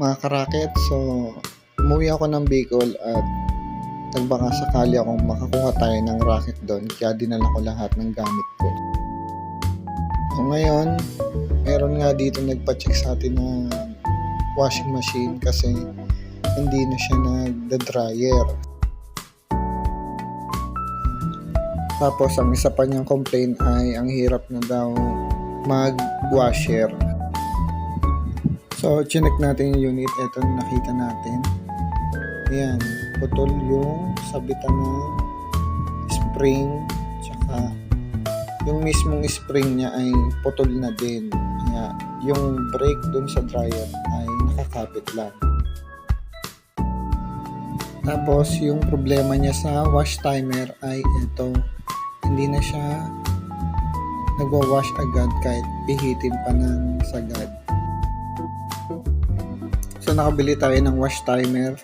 mga karaket. So, umuwi ako ng Bicol at nagbaka sakali akong makakuha tayo ng racket doon. Kaya dinala ko lahat ng gamit ko. So, ngayon, meron nga dito nagpa-check sa atin na washing machine kasi hindi na siya nagda-dryer. Tapos, ang isa pa niyang complaint ay ang hirap na daw mag-washer. So, chinek natin yung unit. Ito na nakita natin. Ayan, putol yung sabitan ng spring. Tsaka, yung mismong spring niya ay putol na din. Kaya, yung brake dun sa dryer ay nakakapit lang. Tapos, yung problema niya sa wash timer ay ito. Hindi na siya nagwa-wash agad kahit pihitin pa ng sagad. So nakabili tayo ng wash timer.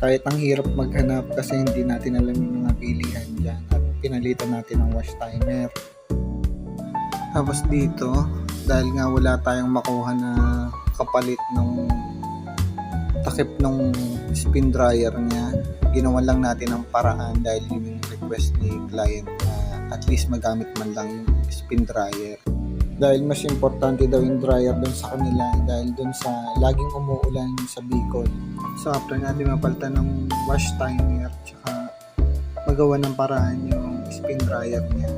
Kahit ang hirap maghanap kasi hindi natin alam yung mga bilihan dyan at pinalitan natin ng wash timer. Tapos dito, dahil nga wala tayong makuha na kapalit ng takip ng spin dryer niya, ginawa lang natin ang paraan dahil yun yung request ni client na at least magamit man lang yung spin dryer. Dahil mas importante daw yung dryer doon sa kanila dahil doon sa laging umuulan sa Bicol. So after natin mapalitan ng wash timer tsaka magawa ng paraan yung spin dryer niya.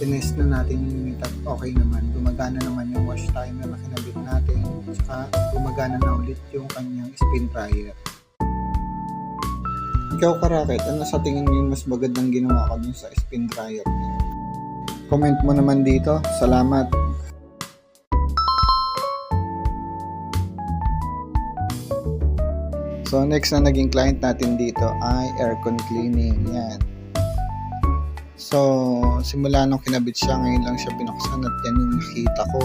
Tinest na natin yung unit at okay naman. Gumagana naman yung wash timer na kinabit natin tsaka gumagana na ulit yung kanyang spin dryer. Ikaw, Karakit, ano sa tingin mo yung mas magandang ginawa ko dun sa spin dryer niya? Comment mo naman dito. Salamat. So, next na naging client natin dito ay aircon cleaning. Yan. So, simula nung kinabit siya, ngayon lang siya binuksan at yan yung nakita ko.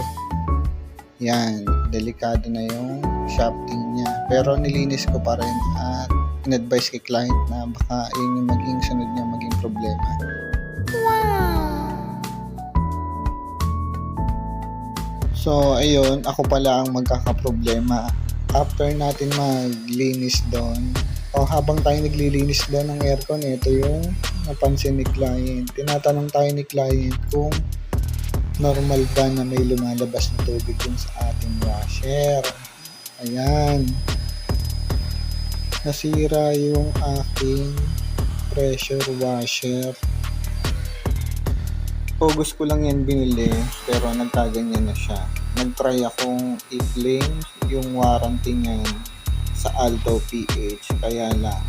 Yan, delikado na yung shafting niya. Pero nilinis ko pa rin at in-advise kay client na baka yun yung maging sunod niya maging problema. So, ayun, ako pala ang magkakaproblema. After natin maglinis doon, o habang tayo naglilinis doon ng aircon, ito yung napansin ni client. Tinatanong tayo ni client kung normal ba na may lumalabas na tubig dun sa ating washer. Ayan. Nasira yung aking pressure washer. August ko lang yan binili pero nagkaganyan na siya. Nag-try akong i-claim yung warranty niyan sa Alto PH kaya lang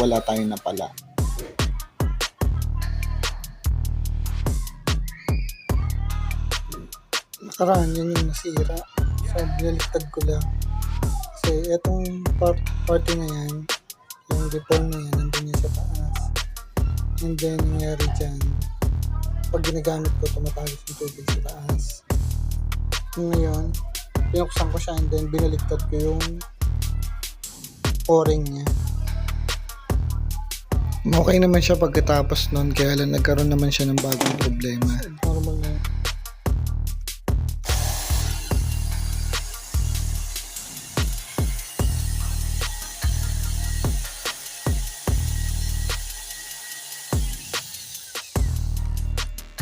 wala tayo na pala. Nakaraan yun yung nasira. So, binaliktad ko lang. Kasi etong part, party na yan, yung repair na yan, nandun yan sa taas. And then, nangyari dyan, pag ginagamit ko, tumatagas yung tubig sa taas. Ngayon, pinuksan ko siya and then binaliktad ko yung o-ring niya. Okay naman siya pagkatapos nun, kaya lang nagkaroon naman siya ng bagong problema. Normal na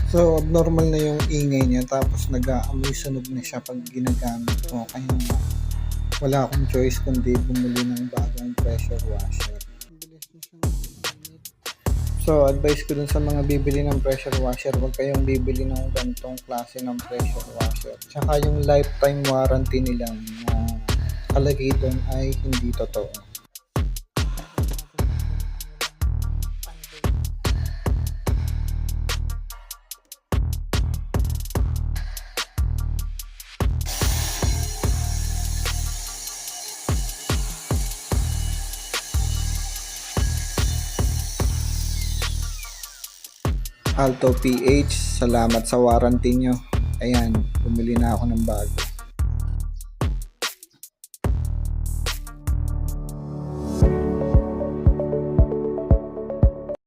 So, abnormal na yung ingay niya tapos nag-aamoy sunog na siya pag ginagamit ko. Kaya wala akong choice kundi bumili ng bagong pressure washer. So, advice ko dun sa mga bibili ng pressure washer, huwag kayong bibili ng ganitong klase ng pressure washer. Tsaka yung lifetime warranty nilang na kalagay dun ay hindi totoo. Alto PH, salamat sa warranty nyo. Ayan, bumili na ako ng bago.